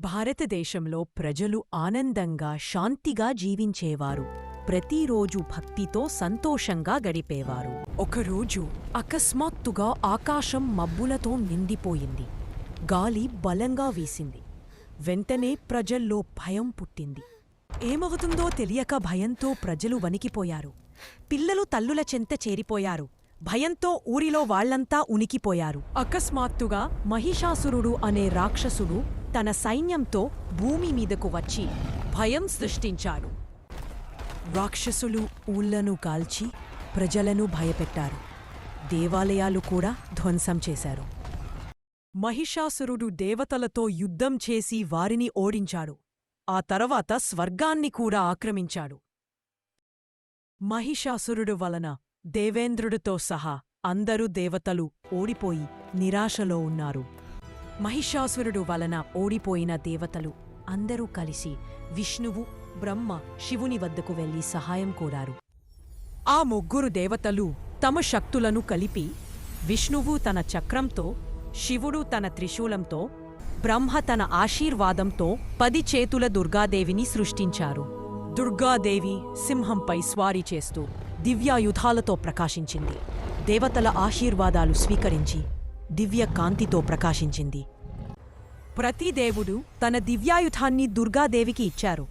భారతదేశంలో ప్రజలు ఆనందంగా శాంతిగా జీవించేవారు. ప్రతిరోజు భక్తితో సంతోషంగా గడిపేవారు. ఒకరోజు అకస్మాత్తుగా ఆకాశం మబ్బులతో నిండిపోయింది. గాలి బలంగా వీసింది. వెంటనే ప్రజల్లో భయం పుట్టింది. ఏమవుతుందో తెలియక భయంతో ప్రజలు వణికిపోయారు. పిల్లలు తల్లుల చెంత చేరిపోయారు. భయంతో ఊరిలో వాళ్ళంతా ఉనికిపోయారు. అకస్మాత్తుగా మహిషాసురుడు అనే రాక్షసుడు తన సైన్యంతో భూమి మీదకు వచ్చి భయం సృష్టించాడు. రాక్షసులు ఊళ్ళను కాల్చి ప్రజలను భయపెట్టారు. దేవాలయాలు కూడా ధ్వంసం చేశారు. మహిషాసురుడు దేవతలతో యుద్ధం చేసి వారిని ఓడించాడు. ఆ తర్వాత స్వర్గాన్ని కూడా ఆక్రమించాడు. మహిషాసురుడు వలన దేవేంద్రుడితో సహా అందరూ దేవతలు ఓడిపోయి నిరాశలో ఉన్నారు. మహిషాసురుడు వలన ఓడిపోయిన దేవతలు అందరూ కలిసి విష్ణువు బ్రహ్మ శివుని వద్దకు వెళ్ళి సహాయం కోరారు. ఆ ముగ్గురు దేవతలు తమ శక్తులను కలిపి విష్ణువు తన చక్రంతో శివుడు తన త్రిశూలంతో బ్రహ్మ తన ఆశీర్వాదంతో పది చేతుల దుర్గాదేవిని సృష్టించారు. దుర్గాదేవి సింహంపై స్వారీ చేస్తూ దివ్యాయుధాలతో ప్రకాశించింది. దేవతల ఆశీర్వాదాలు స్వీకరించి దివ్య కాంతితో ప్రకాశించింది. ప్రతి దేవుడు తన దివ్యాయుధాన్ని దుర్గాదేవికి ఇచ్చారు.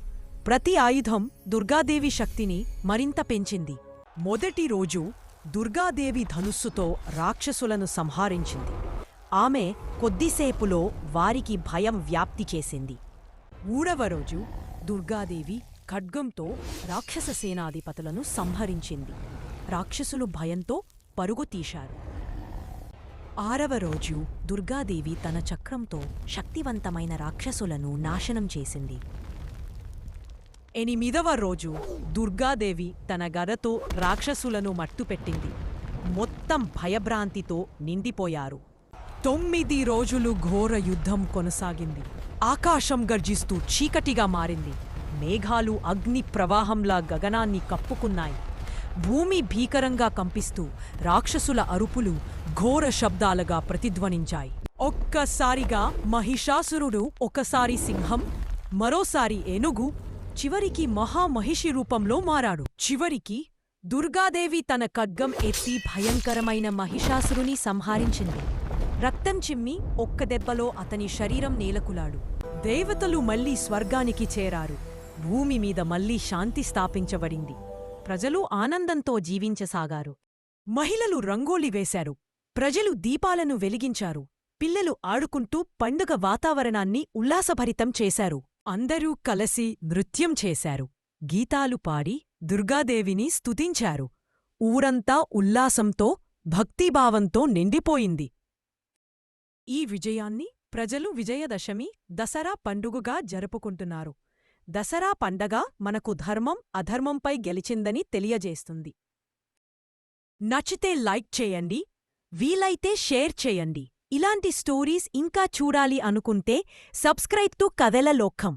ప్రతి ఆయుధం దుర్గాదేవి శక్తిని మరింత పెంచింది. మొదటి రోజు దుర్గాదేవి ధనుస్సుతో రాక్షసులను సంహరించింది. ఆమె కొద్దిసేపులో వారికి భయం వ్యాప్తి చేసింది. మూడవ రోజు దుర్గాదేవి ఖడ్గంతో రాక్షస సేనాధిపతులను సంహరించింది. రాక్షసులు భయంతో పరుగు తీశారు. ఆరవ రోజు దుర్గాదేవి తన చక్రంతో శక్తివంతమైన రాక్షసులను నాశనం చేసింది. ఎనిమిదవ రోజు దుర్గాదేవి తన గదతో రాక్షసులను మట్టుపెట్టింది మొత్తం భయభ్రాంతితో నిండిపోయారు. తొమ్మిది రోజులు ఘోర యుద్ధం కొనసాగింది. ఆకాశం గర్జిస్తూ చీకటిగా మారింది. మేఘాలు అగ్ని ప్రవాహంలా గగనాన్ని కప్పుకున్నాయి. భూమి భీకరంగా కంపిస్తూ రాక్షసుల అరుపులు ఘోర శబ్దాలుగా ప్రతిధ్వనించాయి. ఒక్కసారిగా మహిషాసురుడు ఒకసారి సింహం మరోసారి ఏనుగు చివరికి మహామహిషి రూపంలో మారాడు. చివరికి దుర్గాదేవి తన ఖడ్గం ఎత్తి భయంకరమైన మహిషాసురుని సంహరించింది. రక్తం చిమ్మి ఒక్క దెబ్బలో అతని శరీరం నేలకులాడు. దేవతలు మళ్ళీ స్వర్గానికి చేరారు. భూమి మీద మళ్ళీ శాంతి స్థాపించబడింది. ప్రజలు ఆనందంతో జీవించసాగారు. మహిళలు రంగోలి వేశారు. ప్రజలు దీపాలను వెలిగించారు. పిల్లలు ఆడుకుంటూ పండుగ వాతావరణాన్ని ఉల్లాసభరితం చేశారు. అందరూ కలసి నృత్యం చేశారు. గీతాలు పాడి దుర్గాదేవిని స్తుతించారు. ఊరంతా ఉల్లాసంతో భక్తిభావంతో నిండిపోయింది. ఈ విజయాన్ని ప్రజలు విజయదశమి దసరా పండుగగా జరుపుకుంటున్నారు. దసరా పండగ మనకు ధర్మం అధర్మంపై గెలిచిందని తెలియజేస్తుంది. నచ్చితే లైక్ చేయండి వీలైతే షేర్ చేయండి. ఇలాంటి స్టోరీస్ ఇంకా చూడాలి అనుకుంటే సబ్స్క్రైబ్ టు కథల లోకం.